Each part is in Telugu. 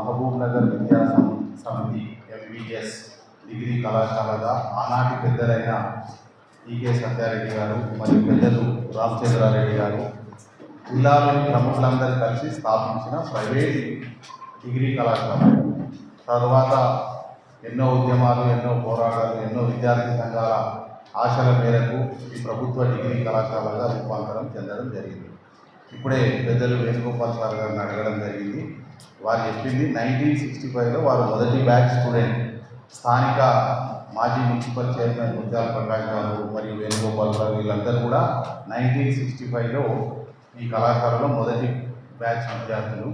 మహబూబ్ నగర్ విద్యా సమితి ఎంబీఎస్ డిగ్రీ కళాశాలగా ఆనాటి పెద్దలైన ఈకే సత్యారెడ్డి గారు మరియు పెద్దలు రామచంద్రారెడ్డి గారు జిల్లాలోని ప్రముఖులందరూ కలిసి స్థాపించిన ప్రైవేట్ డిగ్రీ కళాశాల. తర్వాత ఎన్నో ఉద్యమాలు ఎన్నో పోరాటాలు ఎన్నో విద్యార్థి సంఘాల ఆశల మేరకు ఈ ప్రభుత్వ డిగ్రీ కళాశాలగా రూపాంతరం చెందడం జరిగింది. ఇప్పుడే పెద్దలు వేణుగోపాల్ సార్ గారిని అడగడం జరిగింది. వారు చెప్పింది నైన్టీన్ సిక్స్టీ ఫైవ్లో వారు మొదటి బ్యాచ్ స్టూడెంట్ స్థానిక మాజీ మున్సిపల్ చైర్మన్ ముత్యాల ప్రకాష్ గారు మరియు వేణుగోపాల్ గారు వీళ్ళందరూ కూడా నైన్టీన్ సిక్స్టీ ఫైవ్లో ఈ కళాశాలలో మొదటి బ్యాచ్ విద్యార్థులు.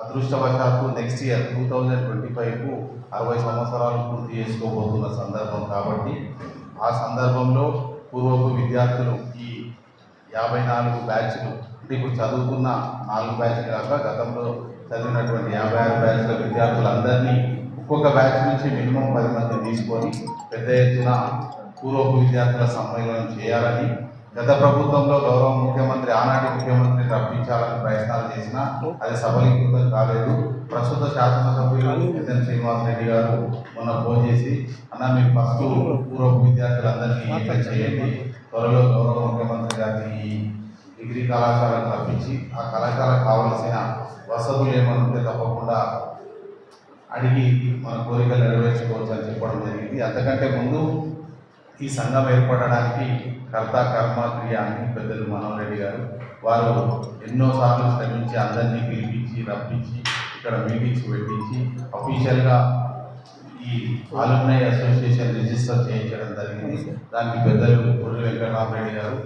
అదృష్టవశాత్తు next year two thousand twenty ఫైవ్కు అరవై సంవత్సరాలు పూర్తి చేసుకోబోతున్న సందర్భం కాబట్టి ఆ సందర్భంలో పూర్వపు విద్యార్థులు ఈ యాభై నాలుగు బ్యాచ్లు ఇప్పుడు చదువుకున్న నాలుగు బ్యాచ్లు కాక గతంలో చదివినటువంటి యాభై ఆరు బ్యాచ్ల విద్యార్థులందరినీ ఒక్కొక్క బ్యాచ్ నుంచి మినిమం పది మంది తీసుకొని పెద్ద ఎత్తున పూర్వపు విద్యార్థుల సమ్మేళనం చేయాలని గత ప్రభుత్వంలో గౌరవ ముఖ్యమంత్రి ఆనాటి ముఖ్యమంత్రి రప్పించాలని ప్రయత్నాలు చేసినా అది సఫలీకృతం కాలేదు. ప్రస్తుత శాసనసభ్యులు నితిన్ శ్రీనివాస్ రెడ్డి గారు మొన్న ఫోన్ చేసి అన్న మీరు ఫస్ట్ పూర్వపు విద్యార్థులందరినీ చేయండి. త్వరలో గౌరవ ముఖ్యమంత్రి గారిని డిగ్రీ కళాశాలకు రప్పించి ఆ కళాశాలకు కావలసిన వసతులు ఏమైనా ఉంటే తప్పకుండా అడిగి మన కోరికలు నెరవేర్చుకోవచ్చు అని చెప్పడం జరిగింది. అంతకంటే ముందు ఈ సంఘం ఏర్పడడానికి కర్త కర్మ క్రియ అని పెద్దలు మనోహర్ రెడ్డి గారు వారు ఎన్నోసార్లు శ్రమించి అందరినీ పిలిపించి రప్పించి ఇక్కడ మీటింగ్స్ పెట్టించి అఫీషియల్గా ఈ ఆలుమ్నై అసోసియేషన్ రిజిస్టర్ చేయించడం జరిగింది. దానికి పెద్దలు పుర్రి వెంకటరామరెడ్డి గారు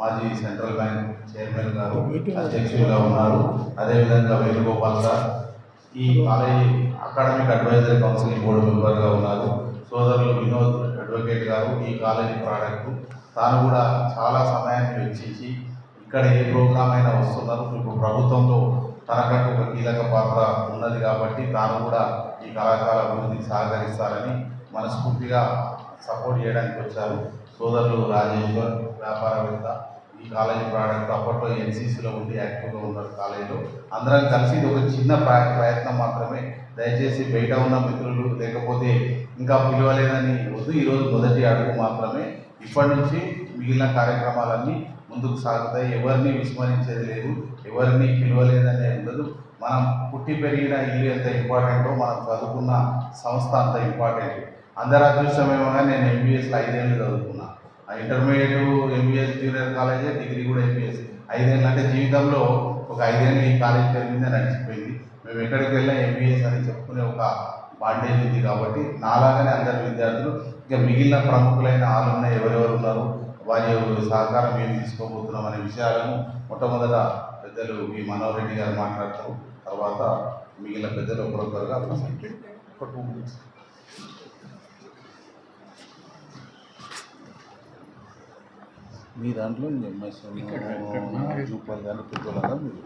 మాజీ సెంట్రల్ బ్యాంక్ చైర్మన్ గారు అధ్యక్షులుగా ఉన్నారు. అదేవిధంగా వేణుగోపాల్ గారు ఈ college academic advisory council board మెంబర్గా ఉన్నారు. సోదరులు వినోద్ అడ్వకేట్ గారు ఈ కాలేజీ ప్రోడక్ట్ తాను కూడా చాలా సమయాన్ని వెచ్చించి ఇక్కడ ఏ ప్రోగ్రామ్ అయినా వస్తున్నారు. ఇప్పుడు ప్రభుత్వంలో తనకంటూ ఒక కీలక పాత్ర ఉన్నది కాబట్టి తాను కూడా ఈ కళాశాల అభివృద్ధికి సహకరిస్తారని మనస్ఫూర్తిగా సపోర్ట్ చేయడానికి వచ్చారు సోదరులు రాజేశ్వర్ వ్యాపారవేత్త. ఈ కాలేజీ ప్రాడక్ట్ అప్పట్లో ఎన్సీసీలో ఉండి యాక్టివ్గా ఉన్నారు కాలేజీలో అందరం కలిసి ఇది ఒక చిన్న ప్రయత్నం మాత్రమే. దయచేసి బయట ఉన్న మిత్రులు లేకపోతే ఇంకా పిలవలేదని వద్దు. ఈరోజు మొదటి అడుగు మాత్రమే. ఇప్పటి నుంచి మిగిలిన కార్యక్రమాలన్నీ ముందుకు సాగుతాయి. ఎవరిని విస్మరించేది లేదు ఎవరిని పిలవలేదనే ఉండదు. మనం పుట్టి పెరిగిన ఇల్లు ఎంత ఇంపార్టెంటో మనం చదువుకున్న సంస్థ అంత ఇంపార్టెంట్. అందరి అదృష్టమేమో నేను ఎంబీఎస్లో ఐదేళ్ళు చదువుకున్నా. ఆ ఇంటర్మీడియట్ ఎంబీఎస్ జూనియర్ కాలేజే డిగ్రీ కూడా ఎంబీఎస్ ఐదేళ్ళు అంటే జీవితంలో ఒక ఐదేళ్ళు ఈ కాలేజ్ పేరు నడిచిపోయింది. మేము ఎక్కడికి వెళ్ళినా ఎంబీఎస్ అని చెప్పుకునే ఒక బాండేజ్ ఉంది కాబట్టి నాలాగానే అందరి విద్యార్థులు ఇక మిగిలిన ప్రముఖులైన ఆలున్న ఎవరు వారి సహకారం ఏం తీసుకోబోతున్నాం అనే విషయాలను మొట్టమొదట పెద్దలు మీ మనోహర్ రెడ్డి గారు మాట్లాడతారు తర్వాత మిగిలిన పెద్దలు ఒకరొకరుగా మీ దాంట్లో ఎంఎస్ రూపాయలు కానీ మీరు.